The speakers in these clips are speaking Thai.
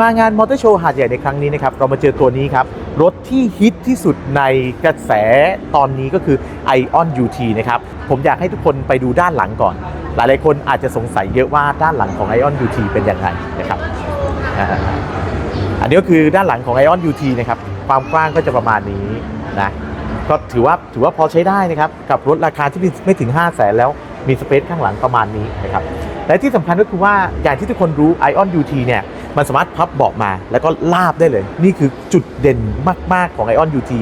มางานมอเตอร์โชว์หาดใหญ่ในครั้งนี้นะครับ เรามาเจอตัวนี้ครับ รถที่ฮิตที่สุดในกระแสตอนนี้ก็คือ Ion UT นะครับ ผมอยากให้ทุกคนไปดูด้านหลังก่อน หลายๆคนอาจจะสงสัยเยอะว่าด้านหลังของ Ion UT เป็นยังไงนะครับ อันนี้ก็คือด้านหลังของ Ion UT นะครับ ความกว้างก็จะประมาณนี้นะก็ถือว่าถือว่าพอใช้ได้นะครับ กับรถราคาที่ไม่ถึง 5 0 0แสนแล้วมีสเปซข้างหลังประมาณนี้นะครับและที่สำคัญก็คือว่าอย่างที่ทุกคนรู้ Ion UT เนี่ย มันสามารถพับเบาะมาแล้วก็ลาบได้เลย นี่คือจุดเด่นมาก ๆ ของ Ion UT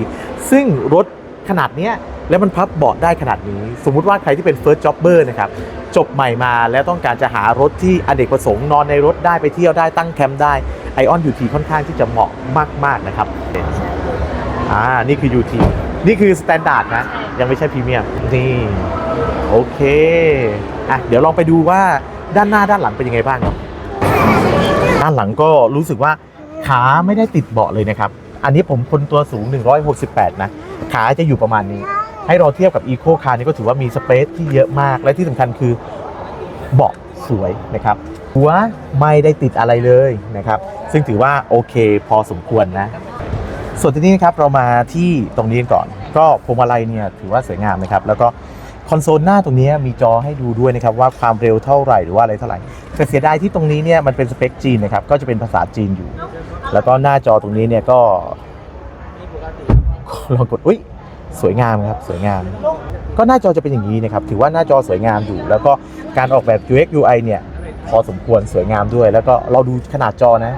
ซึ่งรถขนาดเนี้ยแล้วมันพับเบาะได้ขนาดนี้ สมมุติว่าใครที่เป็น First Jobber นะครับ จบใหม่มาแล้วต้องการจะหารถที่อเนกประสงค์นอนในรถได้ไปเที่ยวได้ตั้งแคมป์ได้ Ion UT ค่อนข้างที่จะเหมาะมาก ๆ นะครับอ่านี่คือ UT นี่คือสแตนดาร์ดนะ ยังไม่ใช่พรีเมียมนี่โอเคอะเดี๋ยวลองไปดูว่าด้านหน้าด้านหลังเป็นยังไงบ้างครับ ด้านหลังก็รู้สึกว่าขาไม่ได้ติดเบาะเลยนะครับ อันนี้ผมคนตัวสูง 168 นะ ขาจะอยู่ประมาณนี้ ให้เราเทียบกับอีโคคาร์นี่ก็ถือว่ามีสเปซที่เยอะมาก และที่สำคัญคือเบาะสวยนะครับ หัวไม่ได้ติดอะไรเลยนะครับ ซึ่งถือว่าโอเคพอสมควรนะ ส่วนที่นี้นะครับเรามาที่ตรงนี้ก่อน ก็พวงมาลัยเนี่ยถือว่าสวยงามนะครับ แล้วก็ คอนโซลหน้าตรงนี้มีจอให้ดูด้วยนะครับว่าความเร็วเท่าไหร่หรือว่าอะไรเท่าไหร่แต่เสียดายที่ตรงนี้เนี่ยมันเป็นสเปคจีนนะครับก็จะเป็นภาษาจีนอยู่ แล้วก็หน้าจอตรงนี้เนี่ยก็ลองกดอุ้ยสวยงามครับสวยงาม ก็หน้าจอจะเป็นอย่างนี้นะครับถือว่าหน้าจอสวยงามอยู่ แล้วก็การออกแบบ UX UI เนี่ยพอสมควรสวยงามด้วย แล้วก็เราดูขนาดจอนะ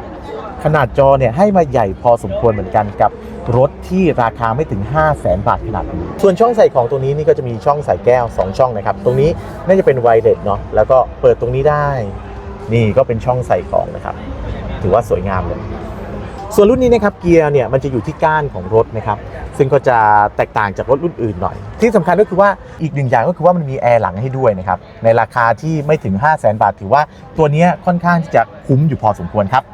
ขนาดจอเนี่ยให้มาใหญ่พอสมควรเหมือนกันกับรถที่ราคาไม่ถึง 5 0 0แสนบาทขนาดนี้ ส่วนช่องใส่ของตรงนี้นี่ก็จะมีช่องใส่แก้ว 2 ช่องนะครับ ตรงนี้น่าจะเป็นไวเลสเนาะ แล้วก็เปิดตรงนี้ได้ นี่ก็เป็นช่องใส่ของนะครับ ถือว่าสวยงามเลย ส่วนรุ่นนี้นะครับเกียร์เนี่ยมันจะอยู่ที่ก้านของรถนะครับ ซึ่งก็จะแตกต่างจากรถรุ่นอื่นหน่อย ที่สำคัญก็คือว่าอีกหนึ่งอย่างก็คือว่ามันมีแอร์หลังให้ด้วยนะครับ ในราคาที่ไม่ถึง 5 0 0แสนบาท ถือว่าตัวเนี้ยค่อนข้างที่จะคุ้มอยู่พอสมควรครับ